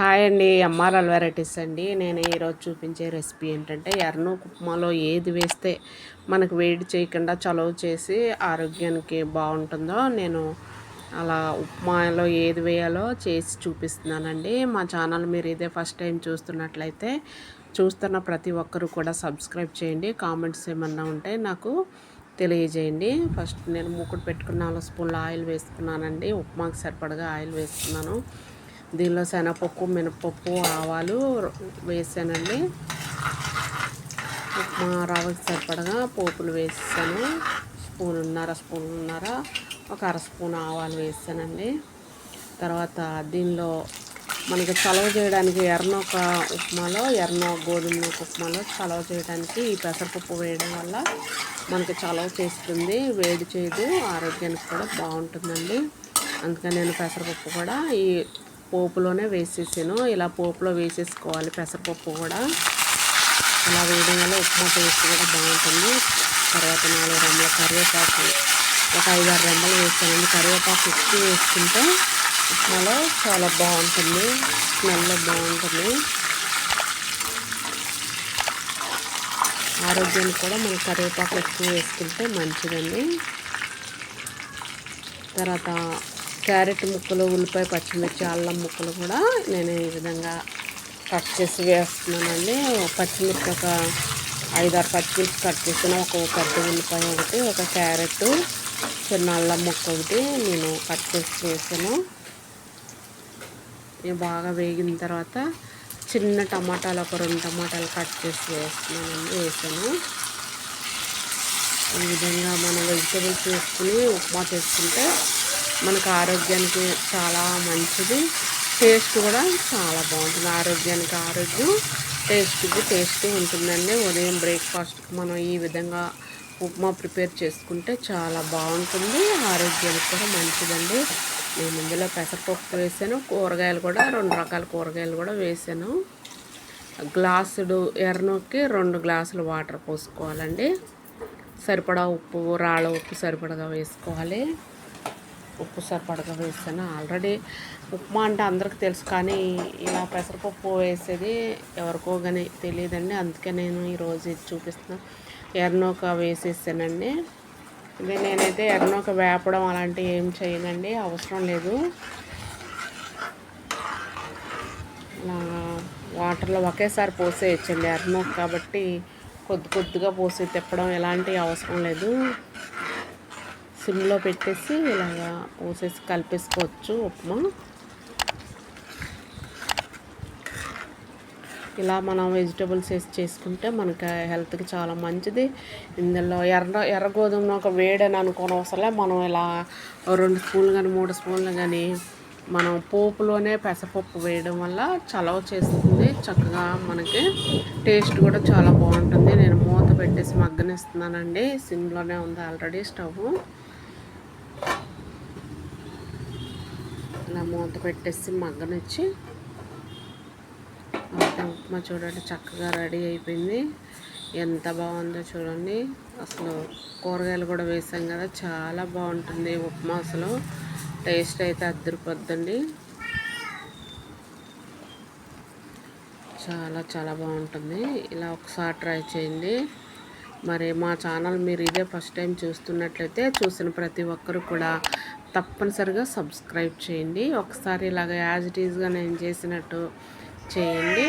Hi అండి MRL varieties అండి. నేను ఈరోజు చూపించే రెసిపీ ఏంటంటే ఎర్రను ఉప్మాలో ఏది వేస్తే మనకు వేడి చేయకుండా చలవ చేసి ఆరోగ్యానికి బాగుంటుందో నేను అలా ఉప్మాలో ఏది వేయాలో చేసి చూపిస్తున్నానండి. మా ఛానల్ మీరు ఇదే ఫస్ట్ టైం చూస్తున్నట్లయితే చూస్తున్న ప్రతి ఒక్కరు కూడా సబ్స్క్రైబ్ చేయండి. కామెంట్స్ ఏమన్నా ఉంటే నాకు తెలియజేయండి. ఫస్ట్ నేను మూకుడు పెట్టుకున్న నాలుగు స్పూన్ల ఆయిల్ వేసుకున్నానండి. ఉప్మాకి సరిపడగా ఆయిల్ వేసుకున్నాను. దీనిలో శనగపప్పు మినపప్పు ఆవాలు వేసానండి. ఉప్మా రవ్వకి సరిపడగా పోపులు వేసాను. స్పూనున్నర స్పూనున్నర ఒక అర స్పూన్ ఆవాలు వేసానండి. తర్వాత దీనిలో మనకి చలవ చేయడానికి ఎర్రనొక ఉప్మాలో ఎర్రన గోధుమ ఉప్మాలో చలవ చేయడానికి ఈ పెసరపప్పు వేయడం వల్ల మనకి చలవ చేస్తుంది. వేడి చేయదు ఆరోగ్యానికి కూడా బాగుంటుందండి. అందుకని నేను పెసరపప్పు కూడా ఈ పోపులోనే వేసేసాను. ఇలా పోపులో వేసేసుకోవాలి పెసరపప్పు కూడా. ఇలా వేయడం వల్ల ఉప్మా టేస్ట్ కూడా బాగుంటుంది. తర్వాత నాలుగు రెమ్మల కరివేపాకు. ఒక ఐదారు రెమ్మలు వేస్తానండి కరివేపాకు ఎక్కువ వేసుకుంటే ఉప్మాలో చాలా బాగుంటుంది. స్మెల్ బాగుంటుంది. ఆరోగ్యానికి కూడా మనం కరివేపాకు ఎక్కువ వేసుకుంటే మంచిదండి. తర్వాత క్యారెట్ ముక్కలు ఉల్లిపాయ పచ్చిమిర్చి అల్లం ముక్కలు కూడా నేను ఈ విధంగా కట్ చేసి వేస్తున్నానండి. పచ్చిమిర్చి ఒక ఐదారు పచ్చిమిర్చి కట్ చేసిన ఒక పెద్ద ఉల్లిపాయ ఒకటి ఒక క్యారెట్ చిన్న అల్లం ముక్క ఒకటి నేను కట్ చేసి వేసాను. ఇవి బాగా వేగిన తర్వాత చిన్న టమాటాలు ఒక రెండు టమాటాలు కట్ చేసి వేస్తున్నానండి వేసాను. ఈ విధంగా మనం వెజిటేబుల్స్ వేసుకుని ఉప్మా చేసుకుంటే మనకు ఆరోగ్యానికి చాలా మంచిది. టేస్ట్ కూడా చాలా బాగుంటుంది. ఆరోగ్యానికి ఆరోగ్యం టేస్ట్కి టేస్ట్ ఉంటుందండి. ఉదయం బ్రేక్ఫాస్ట్కి మనం ఈ విధంగా ఉప్మా ప్రిపేర్ చేసుకుంటే చాలా బాగుంటుంది. ఆరోగ్యానికి కూడా మంచిదండి. నేను ఇందులో పెసరపప్పు వేసాను. కూరగాయలు కూడా రెండు రకాల కూరగాయలు కూడా వేసాను. గ్లాసుడు ఎర్రనొక్కి రెండు గ్లాసులు వాటర్ పోసుకోవాలండి. సరిపడా ఉప్పు రాళ్ళ ఉప్పు సరిపడగా వేసుకోవాలి. ఉప్పు సరిపడగా వేస్తాను. ఆల్రెడీ ఉప్మా అంటే అందరికి తెలుసు కానీ ఇలా పెసరపప్పు వేసేది ఎవరికో కానీ తెలియదండి. అందుకే నేను ఈరోజు ఇది చూపిస్తున్నాను ఎర్నోక వేసేసానండి. ఇది నేనైతే ఎర్నోక వేపడం అలాంటివి ఏం చేయనండి. అవసరం లేదు. వాటర్లో ఒకేసారి పోసేయచ్చండి ఎర్నోక కాబట్టి కొద్ది కొద్దిగా పోసి తిప్పడం ఎలాంటి అవసరం లేదు. సిమ్లో పెట్టేసి ఇలాగా పోసేసి కలిపేసుకోవచ్చు ఉప్మా. ఇలా మనం వెజిటబుల్స్ వేసి చేసుకుంటే మనకి హెల్త్కి చాలా మంచిది. ఇందులో ఎర్ర ఎర్ర గోధుమ ఒక వేడని అనుకోని అవసరం మనం ఇలా రెండు స్పూన్లు కానీ మూడు స్పూన్లు కానీ మనం పోపులోనే పెసపప్పు వేయడం వల్ల చలవ చేస్తుంది. చక్కగా మనకి టేస్ట్ కూడా చాలా బాగుంటుంది. నేను మూత పెట్టేసి మగ్గనిస్తున్నానండి. సిమ్లోనే ఉంది ఆల్రెడీ స్టవ్. ఇలా మూత పెట్టేసి మగ్గనిచ్చి ఉప్మా చూడండి చక్కగా రెడీ అయిపోయింది. ఎంత బాగుందో చూడండి. అసలు కూరగాయలు కూడా వేసాం కదా చాలా బాగుంటుంది ఉప్మా అసలు. టేస్ట్ అయితే అద్దరిపోద్దండి. చాలా చాలా బాగుంటుంది. ఇలా ఒకసారి ట్రై చేయండి. మరి మా ఛానల్ మీరు ఇదే ఫస్ట్ టైం చూస్తున్నట్లయితే చూసిన ప్రతి ఒక్కరు కూడా తప్పనిసరిగా సబ్స్క్రైబ్ చేయండి. ఒకసారి ఇలాగ యాజ్ ఇట్ ఈజ్గా నేను చేసినట్టు చేయండి.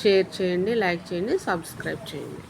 షేర్ చేయండి లైక్ చేయండి సబ్స్క్రైబ్ చేయండి.